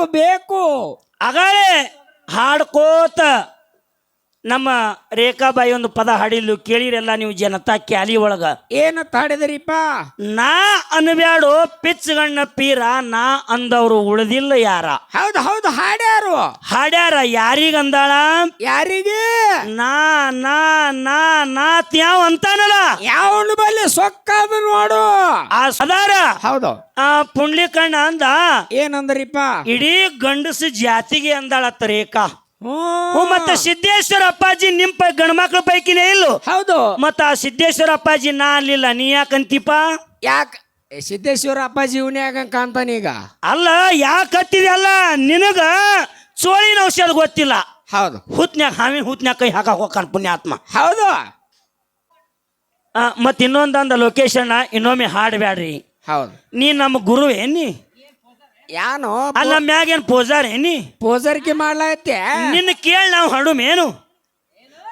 ಬೇಕು. ಅಗಳೇ ಹಾಡ್ಕೋತ ನಮ್ಮ ರೇಖಾಬಾಯಿ ಒಂದು ಪದ ಹಾಡಿಲ್ಲು ಕೇಳಿರಲ್ಲ ನೀವು ಜನತಾ ಕ್ಯಾಲಿ ಒಳಗ. ಏನ ತಾಡಿದ್ರಿಪ್ಪ? ನಾ ಅನ್ಬ್ಯಾಡು ಪಿಚ್ಚಗಣ್ಣ ಪೀರ ನಾ ಅಂದವ್ರು ಉಳಿದಿಲ್ಲ ಯಾರ. ಹೌದು ಹೌದು ಹಾಡ್ಯಾರು. ಹಾಡ್ಯಾರ ಯಾರಿಗ ಅಂದಾಳ? ಯಾರಿಗೆ? ನಾ ನಾ ನಾ ನಾ ತ್ಯಾವ್ ಅಂತಾನಲ್ಲ. ಯಾವನು ಬಲ್ಲಿ ಸೊಕ್ಕಾದ ನೋಡು. ಆ ಸದಾರ. ಹೌದು. ಆ ಪುಂಡ್ಲಿಕಣ್ಣ ಅಂದ ಏನಂದ್ರಿಪ್ಪ? ಇಡೀ ಗಂಡಸು ಜಾತಿಗೆ ಅಂದಾಳತ್ತ ರೇಖಾ. ಹ್ಞೂ ಮತ್ತ ಸಿದ್ದೇಶ್ವರ ಅಪ್ಪಾಜಿ ನಿಮ್ಮ ಪೈ ಗಂಡ್ಮಕ್ಳ ಪೈಕಿನೇ ಇಲ್ಲ. ಹೌದು. ಮತ್ತ ಆ ಸಿದ್ದೇಶ್ವರ ಅಪ್ಪಾಜಿ ನಾ ಅಲ್ಲಿಲ್ಲ ನೀ ಯಾಕಂತೀಪ? ಯಾಕ? ಸಿದ್ದೇಶ್ವರ ಅಪ್ಪಾಜಿ ಇವನ್ಯಾಗ ಕಾಣ್ತಾನೀಗ ಅಲ್ಲ ಯಾಕೆ ಹತ್ತಿದೆಲ್ಲ ನಿನಗ ಚೋಳಿನ ಔಷಧ ಗೊತ್ತಿಲ್ಲ. ಹೌದು. ಹುತ್ನ್ಯಾಗ ಹಾವಿನ ಹುತ್ನ್ಯಾಗ ಕೈ ಹಾಕ ಹೋಗ್ಕಾನ ಪುಣ್ಯಾತ್ಮ. ಹೌದು. ಆ, ಮತ್ ಇನ್ನೊಂದಂದ ಲೊಕೇಶನ್ ಇನ್ನೊಮ್ಮೆ ಹಾಡಬ್ಯಾಡ್ರಿ. ಹೌದು. ನೀ ನಮ್ಮ ಗುರು ಏನಿ ಯಾನು ಅಲ್ಲ ಮ್ಯಾಗೇನ್ ಪೂಜಾರ್ ಏನಿ? ಪೂಜಾರಿಕೆ ಮಾಡ್ಲಾಗತ್ತೆ ನಿನ್ನ ಕೇಳಿ ನಾವು ಹಾಡುಮೇನು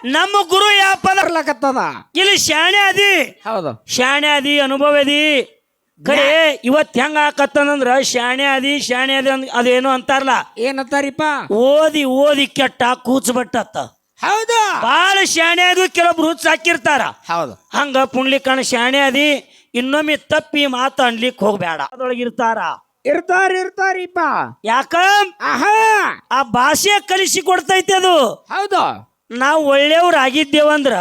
ನಮ್ಮ ಗುರು ಯಾವ ಪದ? ಬರ್ಲಕತ್ತದ? ಇಲ್ಲಿ ಶಾಣೆ ಅದಿ. ಹೌದು. ಶಾಣೆ ಅದಿ ಅನುಭವ ಅದಿ. ಕರೆ ಇವತ್ತು ಹೆಂಗ ಆಕತ್ತಂದ್ರ ಶಾಣೆ ಅದಿ ಶಾಣೆ ಅದಿ ಅಂದ್- ಅದೇನು ಅಂತಾರಲ್ಲ. ಏನಂತಾರಿಪ್ಪ? ಓದಿ ಓದಿ ಕೆಟ್ಟ ಕೂಚ್ ಬಟ್ಟತ್ತ ಹೌದು. ಬಾಳ ಶಾಣೆ ಅದು ಕೆಲವೊಬ್ರು ಹುಚ್ಚ ಹಾಕಿರ್ತಾರ. ಹೌದು. ಹಂಗ ಪುಣ್ಲಿಕಣ ಶಾಣೆ ಅದಿ. ಇನ್ನೊಮ್ಮೆ ತಪ್ಪಿ ಮಾತು ಅನ್ಲಿಕ್ ಹೋಗ್ಬೇಡ ಅದೊಳಗಿರ್ತಾರ ಇರ್ತಾರ ಇರ್ತಾರಿಪ್ಪ ಯಾಕ? ಆಹಾ. ಆ ಭಾಷೆ ಕಲಿಸಿ ಕೊಡ್ತೈತೆ ಅದು. ಹೌದು. ನಾವು ಒಳ್ಳೆಯವ್ರು ಆಗಿದ್ದೇವಂದ್ರ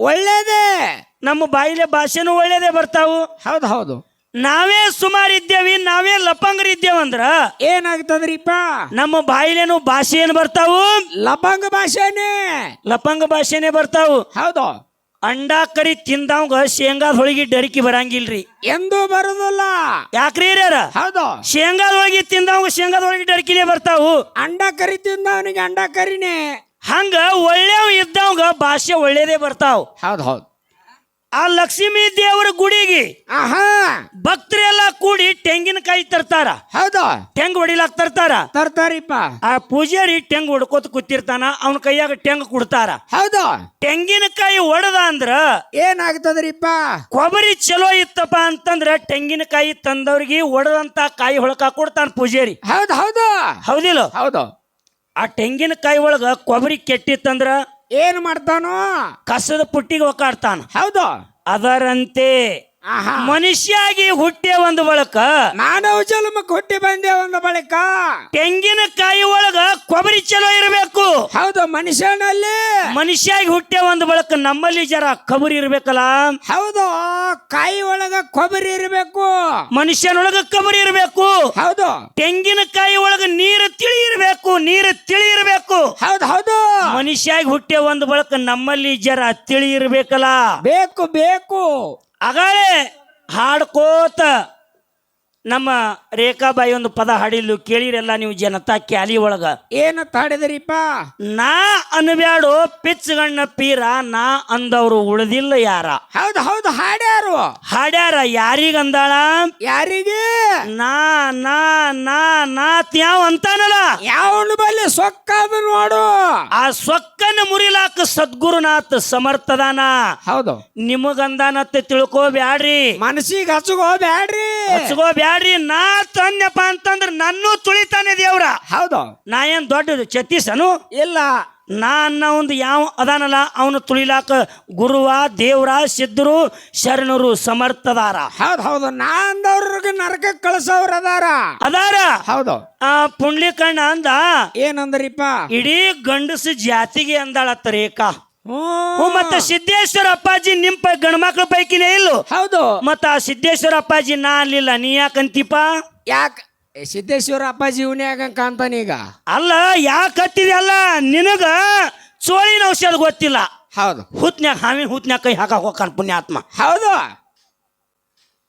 ಒಳ್ಳೇದೇ. ನಮ್ಮ ಬಾಯಿಲೆ ಭಾಷೆನೂ ಒಳ್ಳೇದೇ ಬರ್ತಾವು. ಹೌದು ಹೌದು. ನಾವೇ ಸುಮಾರು ಇದ್ದೇವಿ ನಾವೇ ಲಪಂಗರ್ ಇದ್ದೇವಂದ್ರ ಏನಾಗ್ತದ್ರಿಪ್ಪ ನಮ್ಮ ಬಾಯಿಲೇನು ಭಾಷೆ ಏನು ಬರ್ತಾವು? ಲಪಂಗ ಭಾಷೆನೇ. ಲಪಂಗ ಭಾಷೆನೇ ಬರ್ತಾವು. ಹೌದು. ಅಂಡ ಕರಿ ತಿಂದವಂಗ ಶೇಂಗಾದ ಹೊಳಗಿ ಡರಿಕಿ ಬರಂಗಿಲ್ರಿ. ಎಂದು ಬರುದಿಲ್ಲ. ಯಾಕ್ರಿ ಹಿರಿಯರ? ಹೌದು. ಶೇಂಗಾದ ಹೋಳಿಗೆ ತಿಂದವಂಗ ಶೇಂಗಾದ ಹೋಳಿಗೆ ಡರಿಕಿನೇ ಬರ್ತಾವು. ಅಂಡ ಕರಿ ತಿಂದವನಿಗೆ ಅಂಡ ಕರಿನೇ. ಹಂಗ ಒಳ್ಳೆವ್ ಇದ್ದವಂಗ ಭಾಷೆ ಒಳ್ಳೇದೇ ಬರ್ತಾವ್. ಹೌದು ಹೌದು. ಆ ಲಕ್ಷ್ಮೀ ದೇವರ ಗುಡಿಗೆ ಆಹಾ. ತೆಂಗಿನಕಾಯಿ ತರ್ತಾರ. ಹೌದಾ? ಟೆಂಗ್ ಹೊಡಿಲಾಕ್ ತರ್ತಾರ. ತರ್ತಾರಿಪ್ಪ. ಆ ಪೂಜಾರಿ ಟೆಂಗ್ ಹೊಡ್ಕೋತ ಕೂತಿರ್ತಾನ ಅವನ ಕೈಯಾಗ ಟೆಂಗ್ ಕೊಡ್ತಾರ. ಹೌದಾ? ತೆಂಗಿನಕಾಯಿ ಒಡದ ಅಂದ್ರ ಏನಾಗ್ತದ್ರಿಪ್ಪ? ಕೊಬ್ಬರಿ ಚಲೋ ಇತ್ತಪ್ಪ ಅಂತಂದ್ರ ತೆಂಗಿನಕಾಯಿ ತಂದವ್ರಿಗೆ ಒಡದಂತ ಕಾಯಿ ಹೊಳಕ ಕೊಡ್ತಾನ ಪೂಜಾರಿ. ಹೌದು ಹೌದು. ಹೌದಿಲ್ಲ? ಹೌದು. ಆ ತೆಂಗಿನಕಾಯಿ ಒಳಗ ಕೊಬ್ಬರಿ ಕೆಟ್ಟಿತ್ತಂದ್ರ ಏನ್ ಮಾಡ್ತಾನೋ? ಕಸದ ಪುಟ್ಟಿಗೆ ಒಕ್ಕಾಡ್ತಾನ ಹೌದು. ಅದರಂತೆ ಮನುಷ್ಯಾಗಿ ಹುಟ್ಟಿ ಒಂದು ಬಳಕ ಮಾನವ ಜನ್ಮಕ್ಕೆ ಹುಟ್ಟಿ ಬಂದೆ ಒಂದು ಬಳಿಕ. ತೆಂಗಿನಕಾಯಿ ಒಳಗ ಕೊಬರಿ ಚಲೋ ಇರಬೇಕು. ಹೌದು ಮನುಷ್ಯನಲ್ಲಿ. ಮನುಷ್ಯಾಗಿ ಹುಟ್ಟಿ ಒಂದು ಬಳಕ ನಮ್ಮಲ್ಲಿ ಜರ ಕಬರಿ ಇರ್ಬೇಕಲ್ಲ? ಹೌದು ಕಾಯಿ ಒಳಗ ಕೊಬರಿ ಇರಬೇಕು. ಮನುಷ್ಯನೊಳಗ ಕಬರಿ ಇರಬೇಕು. ಹೌದು. ತೆಂಗಿನಕಾಯಿ ಒಳಗ ನೀರು ತಿಳಿ ಇರಬೇಕು ನೀರು ತಿಳಿ ಇರಬೇಕು. ಹೌದು ಹೌದು. ಮನುಷ್ಯಾಗಿ ಹುಟ್ಟಿ ಒಂದು ಬಳಕ ನಮ್ಮಲ್ಲಿ ಜರ ತಿಳಿ ಇರಬೇಕಲ್ಲ? ಬೇಕು ಬೇಕು. ಅಗಾಳೆ ಹಾಡ್ಕೋತ ನಮ್ಮ ರೇಖಾಬಾಯಿ ಒಂದು ಪದ ಹಾಡಿಲ್ಲು ಕೇಳಿರಲ್ಲ ನೀವು ಜನತಾ ಕ್ಯಾಲಿ ಒಳಗ. ಏನ ಹಾಡಿದ್ರಿಪ್ಪ ನಾ ಅನ್ಬ್ಯಾಡು ಪಿಚ್ಗಣ್ಣ ಪೀರ ನಾ ಅಂದವ್ರು ಉಳಿದಿಲ್ಲ ಯಾರ. ಹೌದು ಹೌದು ಹಾಡ್ಯಾರು. ಹಾಡ್ಯಾರ ಯಾರಿಗಂದಾಳ? ಯಾರಿಗೆ? ನಾ ನಾ ನಾ ನಾ ತ್ಯಾವ್ ಅಂತಾನಲ್ಲ. ಯಾವನು ಬಲ್ಲಿ ಸೊಕ್ಕಾದ ನೋಡು. ಆ ಸೊಕ್ಕನ ಮುರಿಲಾಕ ಸದ್ಗುರುನಾಥ್ ಸಮರ್ಥದಾನ. ಹೌದು. ನಿಮಗಂದಾನತ್ತೆ ತಿಳ್ಕೋಬ್ಯಾಡ್ರಿ. ಮನಸ್ಸಿಗೆ ಹಚ್ಚಗೋ ಬ್ಯಾಡ್ರಿ ಹಚ್ಕೋಬ್ಯಾಡ್ರಿ. ನಾ ತನ್ಯಪ್ಪ ಅಂತಂದ್ರೆ ನನ್ನೂ ತುಳಿತಾನೆ ದೇವ್ರ. ಹೌದು. ನಾ ಏನ್ ದೊಡ್ಡ ಚತ್ತೀಸನು ಇಲ್ಲ. ನಾ ಅನ್ನೋ ಒಂದು ಯಾವ ಅದಾನಲ್ಲ ಅವನು ತುಳಿಲಾಕ ಗುರುವ ದೇವ್ರ ಸಿದ್ಧರು ಶರಣರು ಸಮರ್ಥದಾರ. ಹೌದು ಹೌದು. ನಾ ಅಂದವ್ರಿಗೆ ನರಕಕ್ಕೆ ಕಳಸವ್ರ ಅದಾರ? ಅದಾರ ಹೌದು. ಆ ಪುಂಡ್ಲಿಕಣ್ಣ ಅಂದ ಏನಂದ್ರಿಪ್ಪ? ಇಡೀ ಗಂಡಸು ಜಾತಿಗೆ ಅಂದಾಳತ್ತ ರೇಖಾ. ಹ್ಞೂ. ಮತ್ತೆ ಸಿದ್ದೇಶ್ವರ ಅಪ್ಪಾಜಿ ನಿಮ್ಮ ಪೈ ಗಂಡ್ಮಕ್ಳ ಪೈಕಿನೇ ಇಲ್ಲ. ಹೌದು. ಮತ್ತ ಆ ಸಿದ್ದೇಶ್ವರ ಅಪ್ಪಾಜಿ ನಾ ಅಲ್ಲಿಲ್ಲ ನೀ ಯಾಕಂತೀಪ? ಯಾಕ? ಸಿದ್ದೇಶ್ವರ ಅಪ್ಪಾಜಿ ಇವನ್ಯಾಗ ಕಾಣ್ತಾನೀಗ ಅಲ್ಲ ಯಾಕೆ ಹತ್ತಿದೆಲ್ಲ ನಿನಗ ಚೋಳಿನ ಔಷಧ ಗೊತ್ತಿಲ್ಲ. ಹೌದು. ಹುತ್ನ್ಯಾಗ ಹಾವಿನ ಹುತ್ನ್ಯಾಗ ಕೈ ಹಾಕ ಹೋಗ್ಕಾನ ಪುಣ್ಯಾತ್ಮ. ಹೌದು.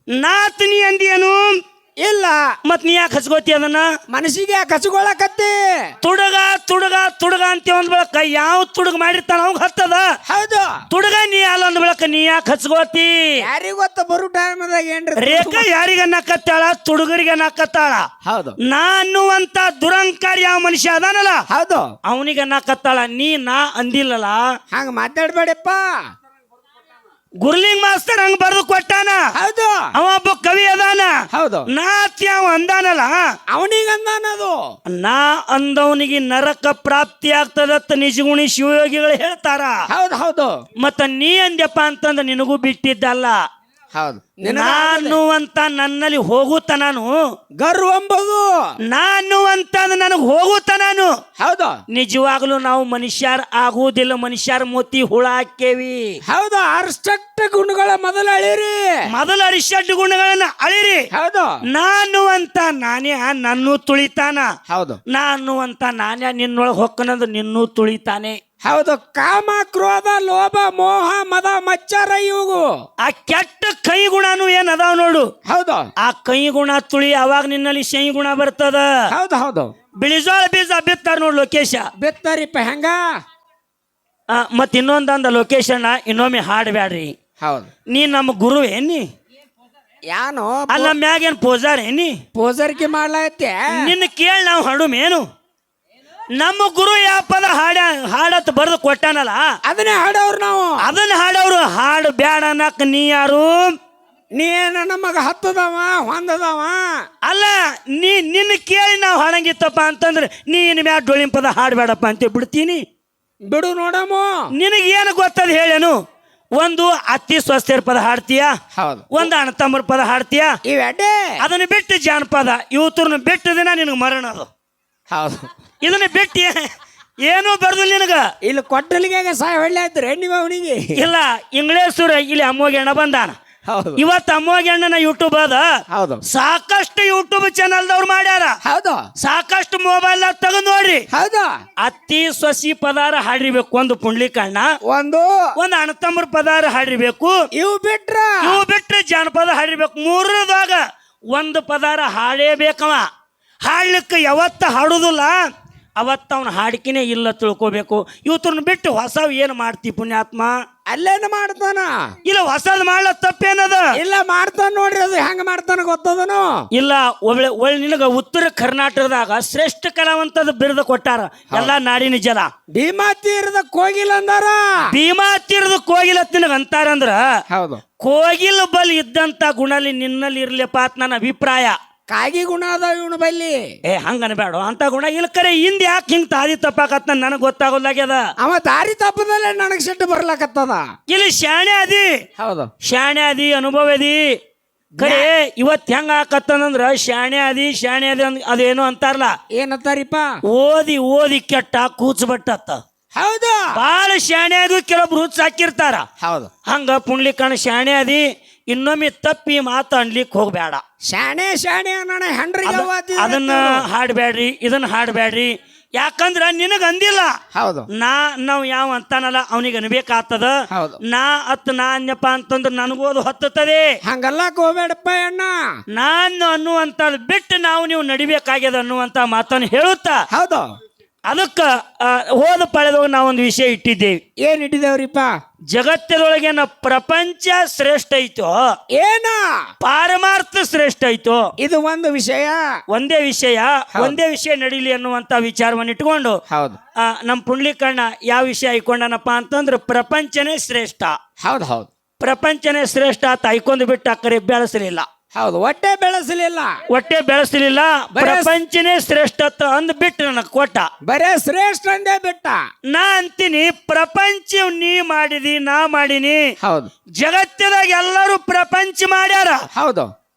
ನಾತ್ನಿ ಅಂದಿಯೇನು? ಇಲ್ಲ. ಮತ್ ನೀ ಯಾಕೆ ಹಚ್ಕೋತಿ ಅದನ್ನ? ಮನಸ್ಸಿಗೆ ಯಾಕೆ ಹಚ್ಕೊಳಕತ್ತಿ ತುಡುಗ ತುಡುಗ ತುಡುಗ ಅಂತ ಒಂದ್ ಬೆಳಕ ಯಾವ ತುಡುಗ ಮಾಡಿರ್ತಾನ ಅವಾಗ ಹತ್ತದ. ಹೌದು. ತುಡುಗ ನೀ ಅಲ್ಲ ಒಂದ್ ಬೆಳಕ ನೀ ಯಾಕೆ ಹಚ್ಕೋತಿ ಯಾರಿಗ ಗೊತ್ತ ಬರು ಟೈಮ್ದಾಗ ಏನ್ರಿ ರೇಖಾ ಯಾರಿಗ ನಕ್ಕತ್ತಾಳ ತುಡುಗರಿಗೆ ನಕ್ಕತ್ತಾಳ ಹೌದು. ನಾ ಅನ್ನುವಂತ ದುರಂಕಾರಿ ಯಾವ ಮನುಷ್ಯ ಅದಾನಲ್ಲ? ಹೌದು. ಅವನಿಗೆ ನಕ್ಕತ್ತಾಳ ನೀ ನಾ ಅಂದಿಲ್ಲಲ್ಲ. ಹಂಗ ಮಾತಾಡ್ಬೇಡಪ್ಪ. ಗುರ್ಲಿಂಗ್ ಮಾಸ್ತರ್ ಹಂಗ ಬರ್ದು ಕೊಟ್ಟಾನ? ಹೌದು. ಅವ ಒಬ್ಬ ಕವಿ ಅದಾನ? ಹೌದು. ನಾತ್ಯ ಅವ ಅಂದಾನಲ್ಲ? ಅವನಿಗಂದಾನದು ನಾ ಅಂದವನಿಗೆ ನರಕ ಪ್ರಾಪ್ತಿ ಆಗ್ತದತ್ತ ನಿಜಗುಣಿ ಶಿವಯೋಗಿಗಳು ಹೇಳ್ತಾರ. ಹೌದು ಹೌದು. ಮತ್ತ ನೀ ಅಂದ್ಯಪ್ಪ ಅಂತಂದ್ರೆ ನಿನಗೂ ಬಿಟ್ಟಿದ್ದಲ್ಲ. ಹೌದು. ನಾನು ಅಂತ ನನ್ನಲ್ಲಿ ಹೋಗುತ್ತ ನಾನು? ಗರ್ವ ಎಂಬುದು. ನಾನು ಅಂತ ನನಗೆ ಹೋಗುತ್ತ ನಾನು? ಹೌದು. ನಿಜವಾಗ್ಲೂ ನಾವು ಮನುಷ್ಯರ್ ಆಗುವುದಿಲ್ಲ ಮನುಷ್ಯರ ಮೋತಿ ಹುಳ ಹಾಕೇವಿ ಹೌದು ಅರ್ಷ್ಟ ಗುಣಗಳ ಮೊದಲು ಅಳಿರಿ. ಮೊದಲ ಅರಿಷ್ಟ ಗುಣಗಳನ್ನ ಅಳಿರಿ. ಹೌದು. ನಾನು ಅಂತ ನಾನೇ ನನ್ನೂ ತುಳಿತಾನ? ಹೌದು. ನಾನು ಅಂತ ನಾನೇ ನಿನ್ನೊಳಗೆ ಹೊಕ್ಕನದು ನಿನ್ನೂ ತುಳಿತಾನೆ? ಹೌದು ಕಾಮ ಕ್ರೋಧ ಲೋಭ ಮೋಹ ಮದ ಮಚ್ಚರ ಇವು ಆ ಕೆಟ್ಟ ಕೈ ಗುಣನು ಏನ್ ಅದಾವ ನೋಡು? ಹೌದು. ಆ ಕೈ ಗುಣ ತುಳಿ ಅವಾಗ ನಿನ್ನಲ್ಲಿ ಶೈ ಗುಣ ಬರ್ತದ. ಹೌದು ಹೌದು. ಬಿಳಿಜೋಳ ಬೀಜ ಬಿತ್ತಾರ ನೋಡು ಲೋಕೇಶ. ಬಿತ್ತಾರಿಪ್ಪ ಹೆಂಗ? ಮತ್ ಇನ್ನೊಂದಂದ ಲೊಕೇಶನ್ ಇನ್ನೊಮ್ಮೆ ಹಾಡ್ಬ್ಯಾಡ್ರಿ. ಹೌದು. ನೀ ನಮ್ಮ ಗುರು ಏನಿ ಯಾನು ಅಲ್ಲ ಮ್ಯಾಗ ಏನ್ ಪೂಜಾರ್ ಏನಿ ಪೂಜಾರಿಕೆ ಮಾಡ್ಲತ್ತೆ ನಿನ್ನ ಕೇಳಿ ನಾವು ಹಾಡುಮೇನು ನಮ್ಮ ಗುರು ಯಾವ ಪದ ಹಾಡ ಹಾಡತ್ ಬರೆದು ಕೊಟ್ಟಾನಲ್ಲ? ಅದನ್ನೇ ಹಾಡೋರು ನಾವು. ಅದನ್ನ ಹಾಡೋರು ಹಾಡು ಬ್ಯಾಡ ಅನ್ನಕ್ ನೀ ಯಾರು? ನೀನ ನಮಗ ಹತ್ತದವ ಹೊಂದದವ? ಅಲ್ಲ ನೀ ನಿನ್ನ ಕೇಳಿ ನಾವು ಹಾಡಂಗಿತ್ತಪ್ಪ ಅಂತಂದ್ರೆ ನೀನು ಇನ್ ಡೊಳಿನ ಪದ ಹಾಡ್ಬೇಡಪ್ಪ ಅಂತ ಬಿಡ್ತೀನಿ. ಬಿಡು ನೋಡಮು. ನಿನಗೆ ಏನು ಗೊತ್ತದ ಹೇಳೇನು? ಒಂದು ಅತಿ ಸ್ವಸ್ಥರ ಪದ ಹಾಡ್ತೀಯ? ಹೌದು. ಒಂದು ಅಣ್ಣತಮ್ಮರ ಪದ ಹಾಡ್ತೀಯ? ಅದನ್ನ ಬಿಟ್ಟು ಜಾನಪದ. ಇವತ್ತರನ್ನ ಬಿಟ್ಟು ದಿನ ನಿನಗೆ ಮರಣ ಅದು. ಹೌದು. ಇದನ್ನ ಬಿಟ್ಟು ಏನೂ ಬರ್ದು ನಿನಗ? ಇಲ್ಲಿ ಕೊಟ್ಟಲಿಗೆ ಸಾಯ ಒಳ್ಳೆ ಆಯ್ತು ರೆಣ್ಣಿ ಅವನಿಗೆ. ಇಲ್ಲ ಇಂಗ್ಲೇಶ್ವರ ಇಲ್ಲಿ ಅಮ್ಮೋಗಿ ಅಣ್ಣ ಬಂದಾನ. ಹೌದು. ಇವತ್ತು ಅಮ್ಮೋಗಿ ಅಣ್ಣನ ಯೂಟ್ಯೂಬ್ ಅದ. ಹೌದು. ಸಾಕಷ್ಟು ಯೂಟ್ಯೂಬ್ ಚಾನಲ್ದವ್ರು ಮಾಡ್ಯಾರ. ಹೌದು. ಸಾಕಷ್ಟು ಮೊಬೈಲ್ ತಗೊಂಡ್ ನೋಡ್ರಿ. ಹೌದು. ಅತ್ತಿ ಸೊಸಿ ಪದಾರ ಹಾಡಿರ್ಬೇಕು ಒಂದು ಪುಂಡ್ಲಿಕಣ್ಣ. ಒಂದು. ಒಂದು ಅಣ್ಣತಮ್ಮರ ಪದಾರ ಹಾಡಿರ್ಬೇಕು. ಇವು ಬಿಟ್ರ. ಇವು ಬಿಟ್ರೆ ಜಾನಪದ ಹಾಡಿರ್ಬೇಕು. ಮೂರದಾಗ ಒಂದು ಪದಾರ ಹಾಡೇಬೇಕವ. ಹಾಡ್ಲಿಕ್ಕೆ ಯಾವತ್ತ ಹಾಡುದಿಲ್ಲ. ಅವತ್ತ ಅವನ ಹಾಡಿಕೆನೇ ಇಲ್ಲ ತಿಳ್ಕೊಬೇಕು. ಇವತ್ತನ್ನ ಬಿಟ್ಟು ಹೊಸವ್ ಏನು ಮಾಡ್ತಿ ಪುಣ್ಯಾತ್ಮ? ಅಲ್ಲೇನ ಮಾಡ್ತಾನ? ಇಲ್ಲ ಹೊಸದ್ ಮಾಡ್ಲ ತಪ್ಪೇನದ? ಇಲ್ಲ ಮಾಡ್ತಾನ ನೋಡ್ರಿ ಅದು ಹೆಂಗ ಮಾಡ್ತಾನ ಗೊತ್ತದನು? ಇಲ್ಲ ಒಳ್ಳೆ ಒಳ್ಳೆ ನಿನಗ ಉತ್ತರ ಕರ್ನಾಟಕದಾಗ ಶ್ರೇಷ್ಠ ಕಲಾವಂತದ ಬಿರುದು ಕೊಟ್ಟಾರ. ಎಲ್ಲಾ ನಾಡಿನ ಜನ. ಭೀಮಾ ತೀರದ ಕೋಗಿಲ್ ಅಂದಾರ? ಭೀಮಾ ತೀರದ ಕೋಗಿಲ ನಿನಗ ಅಂತಾರಂದ್ರ ಹೌದು. ಕೋಗಿಲ್ ಬಲ್ ಇದ್ದಂತ ಗುಣಲಿ ನಿನ್ನಲ್ಲಿ ಇರ್ಲಿಪ್ಪ ಅಂತ ನನ್ನ ಅಭಿಪ್ರಾಯ. ಕಾಗಿ ಗುಣ ಅದ ಇವನು ಬಲ್ಲಿ. ಏ ಹಂಗನ ಬೇಡ. ಅಂತ ಗುಣ ಇಲ್ಲ ಕರೆ ಹಿಂದ್ ಯಾಕೆ ಹಿಂಗ್ ತಾದಿ ತಪ್ಪಾಕತ್ ನನಗೆ ಗೊತ್ತಾಗೋದಾಗ್ಯದ? ಅವ ದಾರಿ ತಪ್ಪದಲ್ಲೇ ನನಗ್ ಸಿಟ್ಟು ಬರ್ಲಾಕತ್ತದ. ಇಲ್ಲಿ ಶಾಣೆ ಅದಿ. ಹೌದು. ಶಾಣೆ ಅದಿ ಅನುಭವ ಅದಿ. ಕರೆ ಇವತ್ ಹೆಂಗ ಆಕತ್ತಂದ್ರ ಶಾಣೆ ಅದಿ ಶಾಣೆ ಅದಿ ಅಂದ್- ಅದೇನು ಅಂತಾರಲ್ಲ ಏನಂತಾರಿಪ್ಪ? ಓದಿ ಓದಿ ಕೆಟ್ಟ ಕೂಚ್ಬಟ್ಟತ್ತ. ಹೌದು. ಬಾಳ ಶಾಣೆ ಅದು ಕೆಲವೊಬ್ರು ಹುಚ್ಚ ಹಾಕಿರ್ತಾರ. ಹೌದು. ಹಂಗ ಪುಂಡ್ಲಿಕಣ ಶಾಣೆ ಅದಿ ಇನ್ನೊಮ್ಮೆ ತಪ್ಪಿ ಮಾತು ಅನ್ಲಿಕ್ಕೆ ಹೋಗ್ಬೇಡ ಶಾಣೆ ಶಾಣೆ ಅನ್ನೋಣ ಹೆಂಡ್ರಿ ಅದು- ಅದನ್ನ ಹಾಡ್ಬೇಡ್ರಿ ಇದನ್ನ ಹಾಡ್ಬೇಡ್ರಿ ಯಾಕಂದ್ರ ನಿನಗ ಅಂದಿಲ್ಲ. ಹೌದು. ನಾ ನಾವ್ ಯಾವ ಅಂತಾನಲ್ಲ ಅವನಿಗೆ ಅನ್ಬೇಕಾಗ್ತದ ಹೌದು. ನಾ ಅತ್ ನಾ ಅನ್ಯಪ್ಪ ಅಂತಂದ್ರ ನನಗೋದು ಹತ್ತತದೆ ಹಂಗಲ್ಲ ಹೋಗ್ಬೇಡಪ್ಪ ಅಣ್ಣ. ನಾನು ಅನ್ನುವಂತ ಬಿಟ್ಟು ನಾವು ನೀವು ನಡಿಬೇಕಾಗ್ಯದ ಅನ್ನುವಂತ ಮಾತನ್ನು ಹೇಳುತ್ತಾ. ಹೌದು. ಅದಕ್ಕ ಹೋದ ಪಳೆದೊಳಗೆ ನಾವೊಂದು ವಿಷಯ ಇಟ್ಟಿದ್ದೇವೆ. ಏನ್ ಇಟ್ಟಿದೇವ್ರಿಪ್ಪ ಜಗತ್ತಿನೊಳಗೆ ನ ಪ್ರಪಂಚ ಶ್ರೇಷ್ಠ ಐತೋ ಏನ? ಪಾರಮಾರ್ಥ ಶ್ರೇಷ್ಠ ಐತೋ ಇದು ಒಂದು ವಿಷಯ. ಒಂದೇ ವಿಷಯ ಒಂದೇ ವಿಷಯ ನಡೀಲಿ ಅನ್ನುವಂತ ವಿಚಾರವನ್ನು ಇಟ್ಕೊಂಡು ಹೌದು. ನಮ್ಮ ಪುಂಡ್ಲಿಕಣ್ಣ ಯಾವ ವಿಷಯ ಐಕೊಂಡನಪ್ಪ ಅಂತಂದ್ರೆ ಪ್ರಪಂಚನೇ ಶ್ರೇಷ್ಠ. ಹೌದು ಹೌದು. ಪ್ರಪಂಚನೇ ಶ್ರೇಷ್ಠ ಅಂತ ಐಕೊಂದು ಬಿಟ್ಟು ಅಕ್ಕರೆ ಕರೆ ಬೆಳೆಸಲಿಲ್ಲ. ಹೌದು ಹೊಟ್ಟೆ ಬೆಳೆಸಲಿಲ್ಲ. ಹೊಟ್ಟೆ ಬೆಳೆಸಲಿಲ್ಲ. ಬರೇ- ಪ್ರಪಂಚನೇ ಶ್ರೇಷ್ಠತ್ವ ಅಂದ್ ಬಿಟ್ಟು ನನಗೆ ಕೊಟ್ಟ. ಬರೇ ಶ್ರೇಷ್ಠ ಅಂದೇ ಬಿಟ್ಟ. ನಾ ಅಂತೀನಿ ಪ್ರಪಂಚ ನೀ ಮಾಡಿದಿ ನಾ ಮಾಡಿನಿ. ಹೌದು. ಜಗತ್ತದಾಗ ಎಲ್ಲರೂ ಪ್ರಪಂಚ ಮಾಡ್ಯಾರ. ಹೌದು.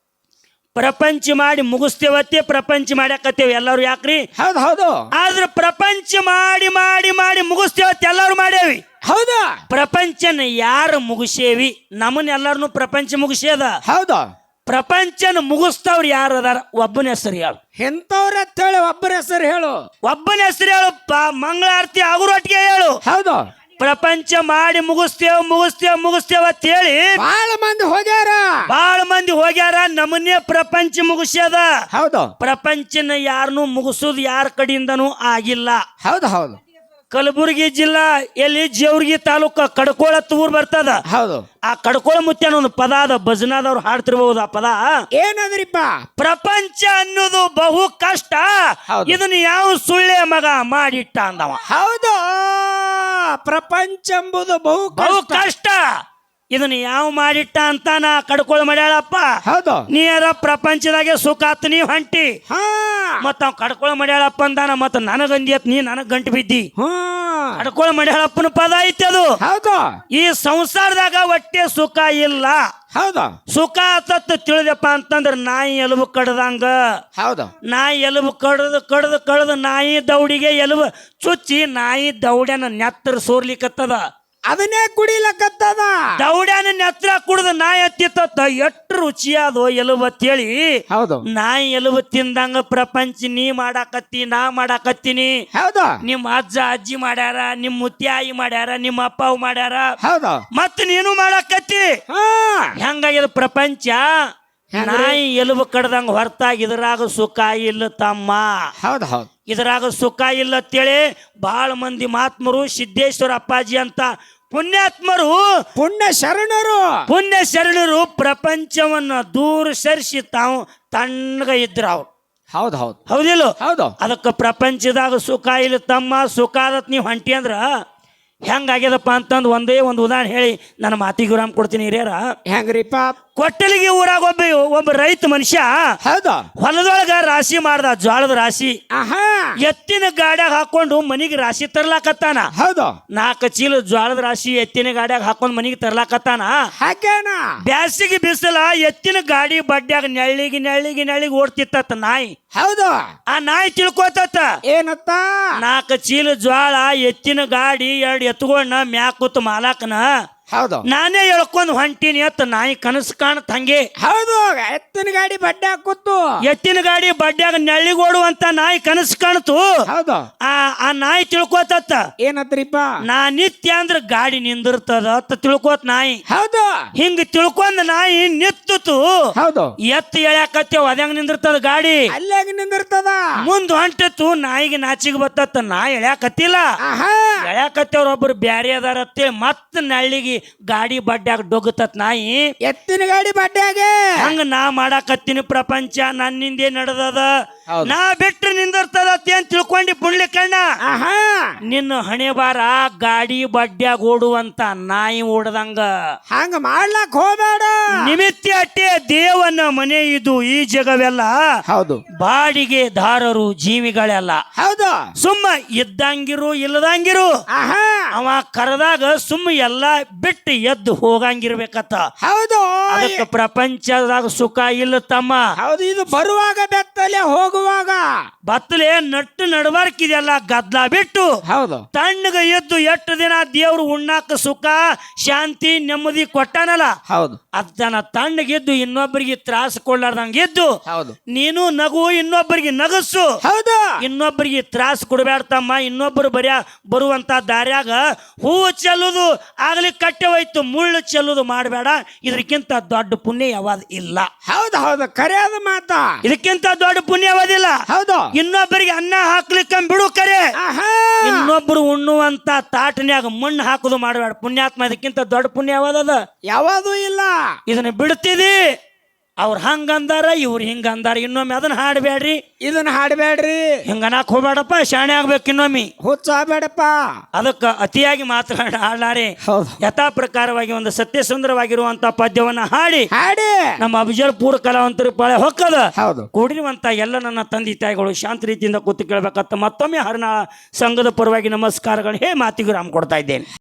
ಪ್ರಪಂಚ ಮಾಡಿ ಮುಗಿಸ್ತೇವತ್ತೆ ಪ್ರಪಂಚ ಮಾಡ್ಯಾಕತ್ತೇವೆ ಎಲ್ಲರೂ ಯಾಕ್ರಿ? ಹೌದು ಹೌದು. ಆದ್ರೆ ಪ್ರಪಂಚ ಮಾಡಿ ಮಾಡಿ ಮಾಡಿ ಮುಗಿಸ್ತೇವತ್ತೆ ಎಲ್ಲರೂ ಮಾಡೇವಿ ಹೌದು. ಪ್ರಪಂಚನ ಯಾರು ಮುಗಿಸೇವಿ? ನಮ್ಮನ್ನ ಎಲ್ಲಾರನು ಪ್ರಪಂಚ ಮುಗಿಸ್ಯದ ಹೌದು. ಪ್ರಪಂಚನ ಮುಗಿಸ್ತವ್ರು ಯಾರು ಅದಾರ ಒಬ್ಬನ ಹೆಸರು ಹೇಳು. ಎಂತವ್ರ ಹೇಳಿ ಒಬ್ಬರ ಹೆಸರು ಹೇಳು. ಒಬ್ಬನ ಹೆಸರು ಹೇಳಪ್ಪ ಮಂಗಳಾರತಿ ಅವರೊಟ್ಟಿಗೆ ಹೇಳು. ಹೌದು. ಪ್ರಪಂಚ ಮಾಡಿ ಮುಗಿಸ್ತೇವ್ ಮುಗಿಸ್ತೇವ್ ಮುಗಿಸ್ತೇವ್ ಅಂತ ಹೇಳಿ. ಬಹಳ ಮಂದಿ ಹೋಗ್ಯಾರ. ಬಹಳ ಮಂದಿ ಹೋಗ್ಯಾರ ನಮ್ಮನ್ನೇ ಪ್ರಪಂಚ ಮುಗಿಸ್ಯದ. ಹೌದು. ಪ್ರಪಂಚನ ಯಾರನ್ನೂ ಮುಗಿಸೋದು ಯಾರ ಕಡೆಯಿಂದನೂ ಆಗಿಲ್ಲ. ಹೌದು ಹೌದು. ಕಲಬುರಗಿ ಜಿಲ್ಲಾ ಎಲ್ಲಿ ಜೇವರ್ಗಿ ತಾಲೂಕ ಕಡ್ಕೋಳ ಊರ್ ಬರ್ತದ. ಹೌದು. ಆ ಕಡ್ಕೋಳ ಮುತ್ಯನ ಒಂದು ಪದ ಅದ ಭಜನಾದವ್ರು ಹಾಡ್ತಿರ್ಬಹುದು ಆ ಪದ. ಏನದ್ರಿಪ್ಪ? ಪ್ರಪಂಚ ಅನ್ನೋದು ಬಹು ಕಷ್ಟ. ಇದನ್ನ ಯಾವ ಸುಳ್ಳೆ ಮಗ ಮಾಡಿಟ್ಟ ಅಂದವ? ಹೌದು. ಪ್ರಪಂಚ ಎಂಬುದು ಬಹು ಬಹು ಕಷ್ಟ. ಕಷ್ಟ. ಇದನ್ನ ಯಾವ ಮಾಡಿಟ್ಟ ಅಂತ ನಾ ಕಡ್ಕೊಳ್ ಮಾಡ್ಯಾಳಪ್ಪ. ಹೌದು. ನೀರ ಪ್ರಪಂಚದಾಗೆ ಸುಖ ಆತ್ ನೀವ್ ಹೊಂಟಿ. ಹಾ. ಮತ್ತ ಅವ್ ಕಡ್ಕೊಳ ಮಾಡ್ಯಾಳಪ್ಪ ಅಂದಾನ ಮತ್ತ ನನಗಂದಿ ಅತ್ ನೀ ನನಗ್ ಗಂಟು ಬಿದ್ದಿ. ಕಡ್ಕೊಳ ಮಾಡ್ಯಾಳಪ್ಪನ ಪದ ಐತಿ ಅದು. ಹೌದು. ಈ ಸಂಸಾರದಾಗ ಒಟ್ಟೆ ಸುಖ ಇಲ್ಲ. ಹೌದು. ಸುಖ ಆತತ್ ತಿಳಿದಪ್ಪ ಅಂತಂದ್ರ ನಾಯಿ ಎಲುಬು ಕಡ್ದಂಗ. ಹೌದು. ನಾಯಿ ಎಲುಬು ಕಡ್ದು ಕಡ್ದು ಕಡ್ದು ನಾಯಿ ದೌಡಿಗೆ ಎಲುಬು ಚುಚ್ಚಿ ನಾಯಿ ದೌಡ್ಯನ ನೆತ್ತರ ಸೋರ್ಲಿಕತ್ತದ. ಅದನ್ನೇ ಕುಡಿಲಕತ್ತದ? ದೌಡ್ಯಾನ ನೆತ್ರ ಕುಡ್ದು ನಾಯಿ ಹತ್ತಿತ್ತ ಎಷ್ಟು ರುಚಿಯಾದೋ ಎಲುಬು ಹೇಳಿ ಹೌದು. ನಾಯಿ ಎಲುಬ ತಿಂದಂಗ ಪ್ರಪಂಚ ನೀ ಮಾಡಾಕತ್ತಿ ನಾ ಮಾಡಾಕತ್ತೀನಿ. ಹೌದು. ನಿಮ್ಮ ಅಜ್ಜ ಅಜ್ಜಿ ಮಾಡ್ಯಾರ ನಿಮ್ಮ ಮುತ್ಯಾಯಿ ಮಾಡ್ಯಾರ ನಿಮ್ಮ ಅಪ್ಪ ಮಾಡ್ಯಾರ. ಹೌದು. ಮತ್ ನೀನು ಮಾಡಾಕತ್ತಿ. ಹೆಂಗಾಗ್ಯದ ಪ್ರಪಂಚ? ನಾಯಿ ಎಲುಬು ಕಡ್ದಂಗ ಹೊರತಾಗಿ ಇದ್ರಾಗ ಸುಖ ಇಲ್ಲ ತಮ್ಮ. ಹೌದು ಹೌದು. ಇದ್ರಾಗ ಸುಖ ಇಲ್ಲ ಅಂತೇಳಿ ಬಹಳ ಮಂದಿ ಮಹಾತ್ಮರು ಸಿದ್ದೇಶ್ವರ ಅಪ್ಪಾಜಿ ಅಂತ ಪುಣ್ಯಾತ್ಮರು ಪುಣ್ಯ ಶರಣರು. ಪುಣ್ಯ ಶರಣರು ಪ್ರಪಂಚವನ್ನ ದೂರ ಸರಿಸಿ ತಾವು ತಣ್ಣಗ ಇದ್ರ ಅವ್ರು. ಹೌದು ಹೌದು. ಹೌದಿಲ್ಲ? ಹೌದು. ಅದಕ್ಕೆ ಪ್ರಪಂಚದಾಗ ಸುಖ ಇಲ್ಲ ತಮ್ಮ ಸುಖ ಆದತ್ ನೀವು ಹೊಂಟಿ ಅಂದ್ರ ಹೆಂಗಾಗ್ಯದಪ್ಪ ಅಂತಂದು ಒಂದೇ ಒಂದು ಉದಾಹರಣೆ ಹೇಳಿ ನನ್ನ ಮಾತಿಗೆ ಗುರಾಮ್ ಕೊಡ್ತೀನಿ ಹಿರಿಯರ. ಹೆಂಗ್ರಿಪ್ಪ ಕೊಟ್ಟಲಿಗೆ ಊರಾಗ ಒಬ್ಬ ಒಬ್ಬ ರೈತ ಮನುಷ್ಯ ಹೌದು. ಹೊಲದೊಳಗ ರಾಶಿ ಮಾಡ್ದ ಜ್ವಾಳದ ರಾಶಿ. ಆಹಾ. ಎತ್ತಿನ ಗಾಡ್ಯಾಗ ಹಾಕೊಂಡು ಮನಿಗೆ ರಾಶಿ ತರ್ಲಾಕತ್ತಾನ. ಹೌದು. ನಾಲ್ಕು ಚೀಲ ಜ್ವಾಳದ ರಾಶಿ ಎತ್ತಿನ ಗಾಡ್ಯಾಗ ಹಾಕೊಂಡು ಮನಿಗೆ ತರ್ಲಾಕತ್ತಾನ. ಹಾಕೇನ ಬ್ಯಾಸಿಗೆ ಬಿಸಿಲ ಎತ್ತಿನ ಗಾಡಿ ಬಡ್ಡ್ಯಾಗ ನೆಳ್ಳಿಗೆ ನೆಳ್ಳಿಗೆ ನೆಳ್ಳಿಗೆ ಓಡ್ತಿತ್ತ ನಾಯಿ. ಹೌದು. ಆ ನಾಯಿ ತಿಳ್ಕೊತತ್ತ. ಏನತ್ತ? ನಾಲ್ಕು ಚೀಲ ಜ್ವಾಳ ಎತ್ತಿನ ಗಾಡಿ ಎರಡು ಎತ್ತುಗಳನ್ನ ಮ್ಯಾಕ್ ಕೂತ್ ಮಾಲಾಕನ. ಹೌದು. ನಾನೇ ಹೇಳ್ಕೊಂಡು ಹೊಂಟೀನಿ ಅತ್ತ ನಾಯಿ ಕನಸು ಕಾಣತ್ ಹಂಗೆ. ಹೌದು ಎತ್ತಿನ ಗಾಡಿ ಬಡ್ಡೆ ಹಾಕುತ್ತು ಎತ್ತಿನ ಗಾಡಿ ಬಡ್ಡ್ಯಾಗ ನೆಳ್ಳಿಗೋಡುವಂತ ನಾಯಿ ಕನಸು ಕಾಣ್ತು ಹೌದು. ಆ ಆ ನಾಯಿ ತಿಳ್ಕೊತತ್ತ. ಏನತ್ರಿಪ್ಪ? ನಾ ನಿತ್ಯ ಅಂದ್ರ ಗಾಡಿ ನಿಂದಿರ್ತದ ಅತ್ತ ತಿಳ್ಕೊತ್ ನಾಯಿ. ಹೌದು. ಹಿಂಗ ತಿಳ್ಕೊಂಡ್ ನಾಯಿ ನಿತ್ತು ಹೌದು. ಎತ್ತ ಎಳ್ಯಾಕತ್ತೇವ್ ಅದ್ಯಾಂಗ ನಿಂದಿರ್ತದ ಗಾಡಿ? ಅಲ್ಲಾಗ ನಿಂದಿರ್ತದ? ಮುಂದ್ ಹೊಂಟಿತ್ತು ನಾಯಿಗೆ ನಾಚಿಗೆ ಬತ್ತತ್ತ ನಾಯಿ ಎಳ್ಯಾಕತ್ತಿಲ್ಲ. ಎಳ್ಯಾಕತ್ತೇವ್ರ ಒಬ್ರು ಬ್ಯಾರೆ ಅದಾರತ್ತೆ ಮತ್ತ ನಳ್ಳಿಗೆ ಗಾಡಿ ಬಡ್ಡ್ಯಾಗ ಡೊಗ್ತತ್ ನಾಯಿ. ಎತ್ತಿನ ಗಾಡಿ ಬಡ್ಡ್ಯಾಗ. ಹಂಗ ನಾ ಮಾಡಾಕತ್ತೀನಿ ಪ್ರಪಂಚ ನನ್ನಿಂದೇ ನಡೆದದ. ನಾ ಬಿಟ್ಟು ನಿಂದಿರ್ತದ ಅಂತ ತಿಳ್ಕೊಂಡಿ ಪುಣ್ಯ ಕಣ್ಣ ನಿನ್ನ ಹಣೆ ಬಾರ ಗಾಡಿ ಬಡ್ಡ್ಯಾಗ ಓಡುವಂತ ನಾಯಿ ಓಡದಂಗ. ಹಂಗ ಮಾಡ್ಲಾಕ್ ಹೋಗ್ಬೇಡ. ನಿಮಿತ್ತ ಅಟ್ಟೆ ದೇವನ ಮನೆ ಇದು ಈ ಜಗವೆಲ್ಲ. ಹೌದು. ಬಾಡಿಗೆ ದಾರರು ಜೀವಿಗಳೆಲ್ಲ. ಹೌದು. ಸುಮ್ಮ ಇದ್ದಂಗಿರು ಇಲ್ಲದಂಗಿರು. ಆಹಾ. ಅವ ಕರೆದಾಗ ಸುಮ್ಮ ಎಲ್ಲ ಬಿಟ್ಟು ಎದ್ದು ಹೋಗಂಗಿರ್ಬೇಕತ್ತ. ಹೌದು. ಅದಕ್ಕೆ ಪ್ರಪಂಚದಾಗ ಸುಖ ಇಲ್ಲ ತಮ್ಮ. ಹೌದು ಇದು ಬರುವಾಗ ಬೆತ್ತಲೆ ಹೋಗುವಾಗ. ಬತ್ತಲೆ ನಟ್ಟು ನಡಬಾರ್ಕಿದೆಲ್ಲ ಗದ್ಲ ಬಿಟ್ಟು ಹೌದು. ತಣ್ಣಗ ಎದ್ದು ಎಷ್ಟು ದಿನ ದೇವ್ರು ಉಣ್ಣಾಕ ಸುಖ ಶಾಂತಿ ನೆಮ್ಮದಿ ಕೊಟ್ಟಾನಲ್ಲ? ಹೌದು. ಅದನ್ನ ತಣ್ಣಗಿದ್ದು ಇನ್ನೊಬ್ಬರಿಗೆ ತ್ರಾಸ ಕೊಡ್ಲಾರ್ದಂಗ ಇದ್ದು ಹೌದು. ನೀನು ನಗು ಇನ್ನೊಬ್ಬರಿಗೆ ನಗಸು ಹೌದು. ಇನ್ನೊಬ್ಬರಿಗೆ ತ್ರಾಸ ಕೊಡಬೇಡ್ತಮ್ಮ. ಇನ್ನೊಬ್ಬರು ಬರಿಯ ಬರುವಂತ ದಾರ್ಯಾಗ ಹೂವು ಚೆಲ್ಲುದು ಆಗ್ಲಿ ಕಟ್ಟೆ ಹೋಯ್ತು ಮುಳ್ಳು ಚೆಲ್ಲುದು ಮಾಡಬೇಡ. ಇದಕ್ಕಿಂತ ದೊಡ್ಡ ಪುಣ್ಯ ಯಾವಾಗ ಇಲ್ಲ. ಹೌದು ಹೌದು. ಕರೆಯದ ಮಾತ. ಇದಕ್ಕಿಂತ ದೊಡ್ಡ ಪುಣ್ಯ ಯಾವ್ದಿಲ್ಲ ಹೌದು. ಇನ್ನೊಬ್ಬರಿಗೆ ಅನ್ನ ಹಾಕ್ಲಿಕ್ಕೆ ಬಿಡು ಕರೆ. ಇನ್ನೊಬ್ರು ಉಣ್ಣುವಂತ ತಾಟನ್ಯಾಗ ಮಣ್ಣು ಹಾಕುದು ಮಾಡಬೇಡ. ಪುಣ್ಯಾತ್ಮ ಇದಕ್ಕಿಂತ ದೊಡ್ಡ ಪುಣ್ಯ ಯಾವ್ದದ ಯಾವುದು ಇಲ್ಲ. ಇದನ್ನ ಬಿಡ್ತಿದಿ? ಅವ್ರ ಹಂಗಂದಾರ ಇವ್ರು ಹಿಂಗಂದಾರ ಇನ್ನೊಮ್ಮೆ ಅದನ್ನ ಹಾಡಬೇಡ್ರಿ ಇದನ್ನ ಹಾಡಬೇಡ್ರಿ ಹಿಂಗನಾಕ್ ಹೋಗ್ಬೇಡಪ್ಪ ಶಾಣೆ ಆಗ್ಬೇಕು ಇನ್ನೊಮ್ಮೆ. ಹುಚ್ಚ ಬೇಡಪ್ಪ ಅದಕ್ಕೆ ಅತಿಯಾಗಿ ಮಾತನಾಡ ಹಾಡಲಾರೆ. ಹೌದು. ಯಥಾ ಪ್ರಕಾರವಾಗಿ ಒಂದು ಸತ್ಯಸುಂದರವಾಗಿರುವಂತ ಪದ್ಯವನ್ನ ಹಾಡಿ. ಹಾಡಿ. ನಮ್ಮ ಅಭಿಜಲ್ ಪೂರ ಕಲಾವಂತರ ಪಾಳೆ ಹೊಕ್ಕದ. ಹೌದು. ಕೂಡಿರುವಂತ ಎಲ್ಲ ನನ್ನ ತಂದೆ ತಾಯಿಗಳು ಶಾಂತ ರೀತಿಯಿಂದ ಕೂತು ಕೇಳಬೇಕಂತ ಮತ್ತೊಮ್ಮೆ ಹರಿನಾಳ ಸಂಘದ ಪರವಾಗಿ ನಮಸ್ಕಾರಗಳು. ಹೇ ಮಾತಿಗೂ ರಾಮ್ ಕೊಡ್ತಾ ಇದ್ದೇನೆ.